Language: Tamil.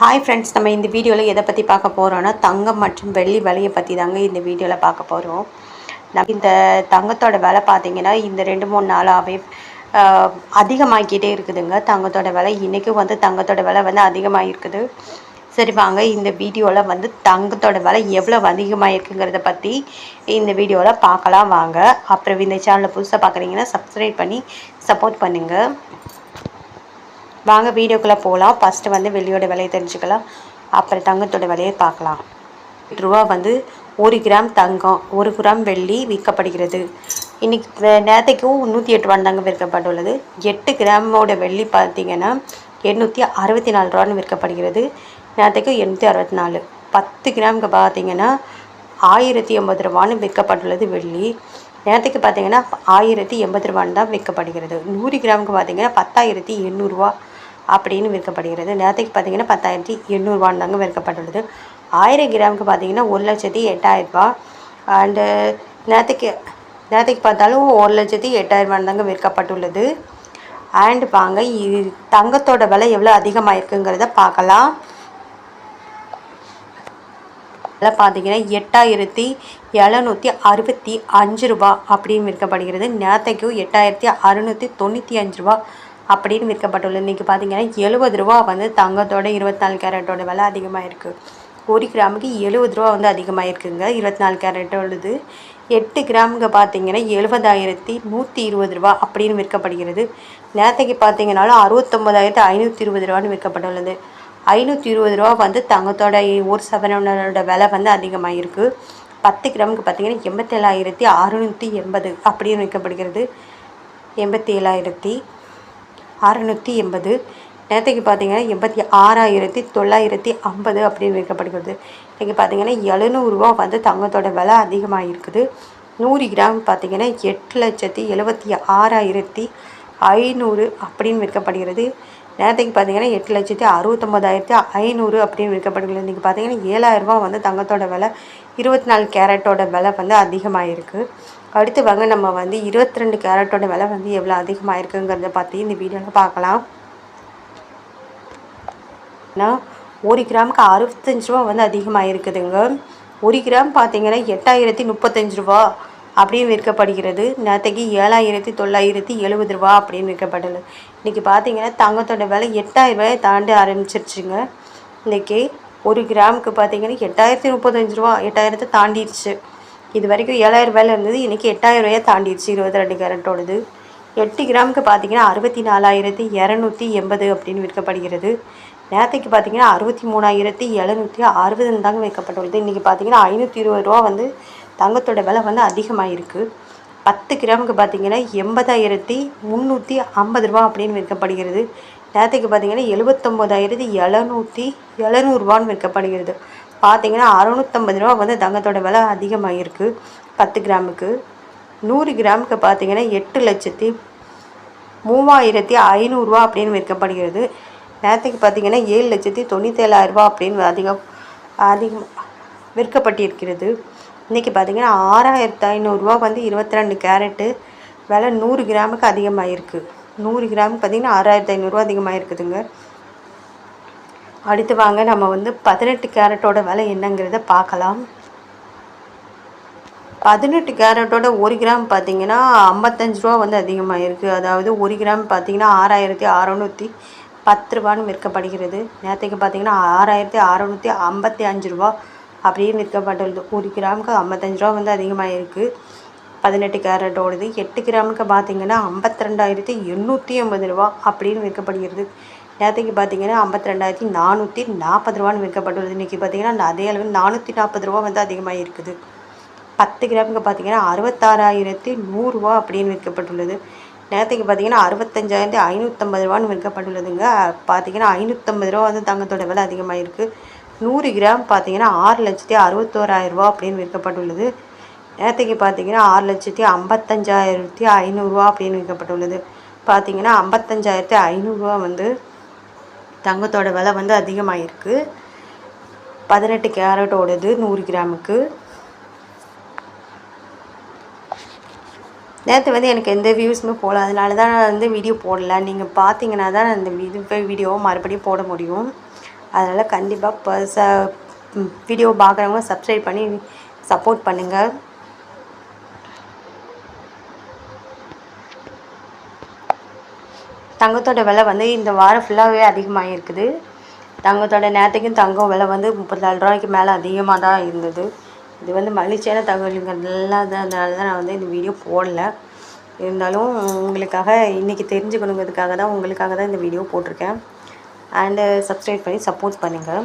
ஹாய் ஃப்ரெண்ட்ஸ் நம்ம இந்த வீடியோவில் எதை பற்றி பார்க்க போகிறோன்னா தங்கம் மற்றும் வெள்ளி விலையை பற்றி தாங்க இந்த வீடியோவில் பார்க்க போகிறோம் நம்ம இந்த தங்கத்தோட விலை பார்த்திங்கன்னா இந்த ரெண்டு மூணு நாளாகவே அதிகமாகிக்கிட்டே இருக்குதுங்க. தங்கத்தோட விலை இன்றைக்கும் வந்து தங்கத்தோட விலை வந்து அதிகமாக இருக்குது சரி வாங்க இந்த வீடியோவில் வந்து தங்கத்தோட விலை எவ்வளோ அதிகமாக இருக்குங்கிறத பற்றி இந்த வீடியோவில் பார்க்கலாம் வாங்க. அப்புறம் இந்த சேனலை புதுசாக பார்க்குறீங்கன்னா சப்ஸ்கிரைப் பண்ணி சப்போர்ட் பண்ணுங்கள் வாங்க வீடியோக்குள்ளே போகலாம் ஃபஸ்ட்டு வந்து வெள்ளியோட விலையை தெரிஞ்சுக்கலாம். அப்புறம் தங்கத்தோட விலையை பார்க்கலாம். எட்டு ரூபா வந்து ஒரு கிராம் தங்கம் ஒரு கிராம் வெள்ளி விற்கப்படுகிறது. இன்றைக்கி நேரத்தைக்கும் நூற்றி எட்டு ரூபா தங்கம் விற்கப்பட்டுள்ளது. எட்டு கிராமோட வெள்ளி பார்த்தீங்கன்னா எண்ணூற்றி அறுபத்தி நாலு ரூபான்னு விற்கப்படுகிறது. நேரத்துக்கு எண்ணூற்றி அறுபத்தி நாலு பத்து கிராமுக்கு பார்த்தீங்கன்னா ஆயிரத்தி எண்பது ரூபான்னு விற்கப்பட்டுள்ளது வெள்ளி. நேரத்துக்கு பார்த்தீங்கன்னா ஆயிரத்தி எண்பது ரூபான்னு தான் விற்கப்படுகிறது. நூறு கிராமுக்கு பார்த்தீங்கன்னா பத்தாயிரத்தி எண்ணூறுரூவா அப்படின்னு விற்கப்படுகிறது. நேரத்துக்கு பார்த்தீங்கன்னா பத்தாயிரத்தி எண்ணூறுரூவான்னு தாங்க விற்கப்பட்டுள்ளது. ஆயிரம் கிராமுக்கு பார்த்தீங்கன்னா ஒரு லட்சத்தி எட்டாயிரரூபா அண்டு நேரத்துக்கு நேரத்துக்கு பார்த்தாலும் ஒரு லட்சத்தி எட்டாயிரரூபான்னு தாங்க விற்கப்பட்டுள்ளது. அண்டு வாங்க இது தங்கத்தோட விலை எவ்வளோ அதிகமாக இருக்குங்கிறத பார்க்கலாம். விலை பார்த்தீங்கன்னா எட்டாயிரத்தி எழுநூற்றி அறுபத்தி அஞ்சு ரூபா அப்படின்னு விற்கப்படுகிறது. நேரத்தைக்கும் எட்டாயிரத்தி அறுநூற்றி தொண்ணூற்றி அஞ்சு ரூபா. அப்படின்னு விற்கப்பட்டுள்ளது. இன்றைக்கி பார்த்தீங்கன்னா எழுபது ரூபா வந்து தங்கத்தோட இருபத்தி நாலு கேரட்டோட விலை அதிகமாக இருக்குது ஒரு கிராமுக்கு எழுபது ரூபா வந்து அதிகமாக இருக்குங்க இருபத்தி நாலு கேரட் உள்ளது எட்டு கிராமுக்கு பார்த்தீங்கன்னா எழுபதாயிரத்தி நூற்றி இருபது ரூபா அப்படின்னு விற்கப்படுகிறது. நேரத்தைக்கு பார்த்தீங்கன்னாலும் அறுபத்தொம்பதாயிரத்தி ஐநூற்றி இருபது ரூபான்னு விற்கப்பட்டுள்ளது. ஐநூற்றி இருபது ரூபா வந்து தங்கத்தோட ஒரு சவரனோட விலை வந்து அதிகமாக இருக்குது பத்து கிராமுக்கு பார்த்தீங்கன்னா எண்பத்தேழாயிரத்தி அறுநூற்றி எண்பது அப்படின்னு விற்கப்படுகிறது. எண்பத்தி ஏழாயிரத்தி அறநூற்றி எண்பது. நேற்றுக்கு பார்த்தீங்கன்னா எண்பத்தி ஆறாயிரத்தி தொள்ளாயிரத்தி ஐம்பது அப்படின்னு விற்கப்படுகிறது இன்றைக்கி பார்த்தீங்கன்னா எழுநூறுவா வந்து தங்கத்தோட விலை அதிகமாக இருக்குது நூறு கிராம் பார்த்திங்கன்னா எட்டு லட்சத்தி எழுபத்தி ஆறாயிரத்தி ஐநூறு அப்படின்னு விற்கப்படுகிறது நேரத்துக்கு பார்த்தீங்கன்னா எட்டு லட்சத்தி அறுபத்தொம்பதாயிரத்தி ஐநூறு அப்படின்னு விற்கப்படுகிறது இன்றைக்கி பார்த்தீங்கன்னா ஏழாயிரரூபா வந்து தங்கத்தோட விலை இருபத்தி நாலு கேரட்டோட விலை வந்து அதிகமாக இருக்குது அடுத்து வாங்க நம்ம வந்து இருபத்தி ரெண்டு கேரட்டோட விலை வந்து எவ்வளோ அதிகமாக இருக்குங்கிறத பற்றி இந்த வீடியோவில் பார்க்கலாம். ஒரு கிராமுக்கு அறுபத்தஞ்சு ரூபா வந்து அதிகமாக இருக்குதுங்க ஒரு கிராம் பார்த்தீங்கன்னா எட்டாயிரத்தி முப்பத்தஞ்சு ரூபா அப்படின்னு விற்கப்படுகிறது. நேற்றுக்கு ஏழாயிரத்தி தொள்ளாயிரத்தி எழுபது ரூபா அப்படின்னு விற்கப்பட்டது. இன்றைக்கி பார்த்தீங்கன்னா தங்கத்தோட விலை எட்டாயிரம் ரூபாயை தாண்டி ஆரம்பிச்சிருச்சுங்க. இன்றைக்கி ஒரு கிராமுக்கு பார்த்தீங்கன்னா எட்டாயிரத்தி முப்பத்தஞ்சு ரூபா எட்டாயிரத்தை தாண்டிடுச்சு இது வரைக்கும் ஏழாயிரம் ரூபாயில் இருந்தது. இன்றைக்கி எட்டாயிரம் ரூபாயை தாண்டிடுச்சு இருபத்தி ரெண்டு கேரட்டோடது எட்டு கிராமுக்கு பார்த்தீங்கன்னா அறுபத்தி நாலாயிரத்தி இரநூத்தி எண்பது அப்படின்னு விற்கப்படுகிறது. நேற்றுக்கு பார்த்தீங்கன்னா அறுபத்தி மூணாயிரத்தி எழுநூற்றி அறுபதுன்னு தாங்க விற்கப்பட்டுள்ளது. இன்றைக்கி பார்த்தீங்கன்னா ஐநூற்றி இருபது ரூபா வந்து தங்கத்தோட விலை வந்து அதிகமாக இருக்குது பத்து கிராமுக்கு பார்த்தீங்கன்னா எண்பதாயிரத்தி முந்நூற்றி ஐம்பது ரூபா அப்படின்னு விற்கப்படுகிறது. நேற்றுக்கு பார்த்தீங்கன்னா எழுபத்தொம்போதாயிரத்தி எழுநூற்றி எழுநூறுபான்னு விற்கப்படுகிறது. பார்த்தீங்கன்னா அறநூற்றம்பது ரூபா வந்து தங்கத்தோட விலை அதிகமாக இருக்குது பத்து கிராமுக்கு. நூறு கிராமுக்கு பார்த்தீங்கன்னா எட்டு லட்சத்தி மூவாயிரத்தி ஐநூறுரூவா அப்படின்னு விற்கப்படுகிறது. நேற்றுக்கு பார்த்தீங்கன்னா ஏழு லட்சத்தி தொண்ணூற்றேழாயிரரூபா அப்படின்னு அதிகம் அதிகம் விற்கப்பட்டிருக்கிறது. இன்றைக்கி பார்த்திங்கன்னா ஆறாயிரத்து ஐநூறுரூவா வந்து இருபத்தி ரெண்டு கேரட்டு. விலை நூறு கிராமுக்கு அதிகமாக இருக்குது நூறு கிராமுக்கு பார்த்திங்கன்னா ஆறாயிரத்து ஐநூறுரூவா அதிகமாக இருக்குதுங்க அடுத்து வாங்க. நம்ம வந்து பதினெட்டு கேரட்டோட விலை என்னங்கிறத பார்க்கலாம். பதினெட்டு கேரட்டோட ஒரு கிராம் பார்த்திங்கன்னா ஐம்பத்தஞ்சு ரூபா வந்து அதிகமாக இருக்குது அதாவது ஒரு கிராம் பார்த்திங்கன்னா ஆறாயிரத்தி அறநூற்றி பத்து ரூபான்னு விற்கப்படுகிறது. நேற்றுக்கு பார்த்திங்கன்னா ஆறாயிரத்தி அறநூற்றி ஐம்பத்தி அஞ்சு ரூபா அப்படின்னு விற்கப்பட்டுள்ளது. ஒரு கிராமுக்கு ஐம்பத்தஞ்சு ரூபா வந்து அதிகமாக இருக்குது பதினெட்டு கேரட்டோடது. எட்டு கிராமுக்கு பார்த்திங்கன்னா ஐம்பத்தி ரெண்டாயிரத்தி எண்ணூற்றி ஐம்பது ரூபா அப்படின்னு விற்கப்படுகிறது. நேற்றுக்கு பார்த்தீங்கன்னா ஐம்பத்தி ரெண்டாயிரத்தி நானூற்றி நாற்பது ரூபான்னு விற்கப்பட்டுள்ளது. இன்றைக்கி பார்த்தீங்கன்னா அதே அளவு நானூற்றி நாற்பது ரூபா வந்து அதிகமாக இருக்குது. பத்து கிராமுக்கு பார்த்தீங்கன்னா அறுபத்தாறாயிரத்தி நூறுரூவா அப்படின்னு விற்கப்பட்டுள்ளது. நேற்றுக்கு பார்த்தீங்கன்னா அறுபத்தஞ்சாயிரத்தி ஐநூற்றம்பது ரூபான்னு விற்கப்பட்டுள்ளதுங்க. பார்த்தீங்கன்னா ஐநூற்றம்பது ரூபா வந்து தங்கத்தோட விலை அதிகமாக இருக்குது நூறு கிராம் பார்த்தீங்கன்னா ஆறு லட்சத்தி அறுபத்தோராயிரரூபா அப்படின்னு விற்கப்பட்டுள்ளது. நேற்றுக்கு பார்த்தீங்கன்னா ஆறு லட்சத்தி ஐம்பத்தஞ்சாயிரத்தி ஐநூறுரூவா அப்படின்னு விற்கப்பட்டுள்ளது. பார்த்தீங்கன்னா ஐம்பத்தஞ்சாயிரத்தி ஐநூறுரூவா வந்து தங்கத்தோட விலை வந்து அதிகமாக இருக்குது பதினெட்டு கேரட்டோடது நூறு கிராமுக்கு. நேற்று வந்து எனக்கு எந்த வியூஸுமே போகல அதனால தான் நான் வந்து வீடியோ போடல. நீங்கள் பார்த்தீங்கன்னா தான் அந்த இது வீடியோவை மறுபடியும் போட முடியும். அதனால் கண்டிப்பாக பர்ச வீடியோ பார்க்குறவங்க சப்ஸ்கிரைப் பண்ணி சப்போர்ட் பண்ணுங்கள் தங்கத்தோட விலை வந்து இந்த வாரம் ஃபுல்லாகவே அதிகமாக இருக்குது தங்கத்தோட நேரத்துக்கும் தங்கம் விலை வந்து முப்பத்தாறு ரூபாய்க்கு மேலே அதிகமாக தான் இருந்தது. இது வந்து மகிழ்ச்சியான தகவலுங்கிறதுனால அதனால தான் நான் வந்து இந்த வீடியோ போடல. இருந்தாலும் உங்களுக்காக இன்றைக்கி தெரிஞ்சுக்கணுங்கிறதுக்காக தான் உங்களுக்காக தான் இந்த வீடியோ போட்டிருக்கேன். அண்டு சப்ஸ்கிரைப் பண்ணி சப்போர்ட் பண்ணுங்கள்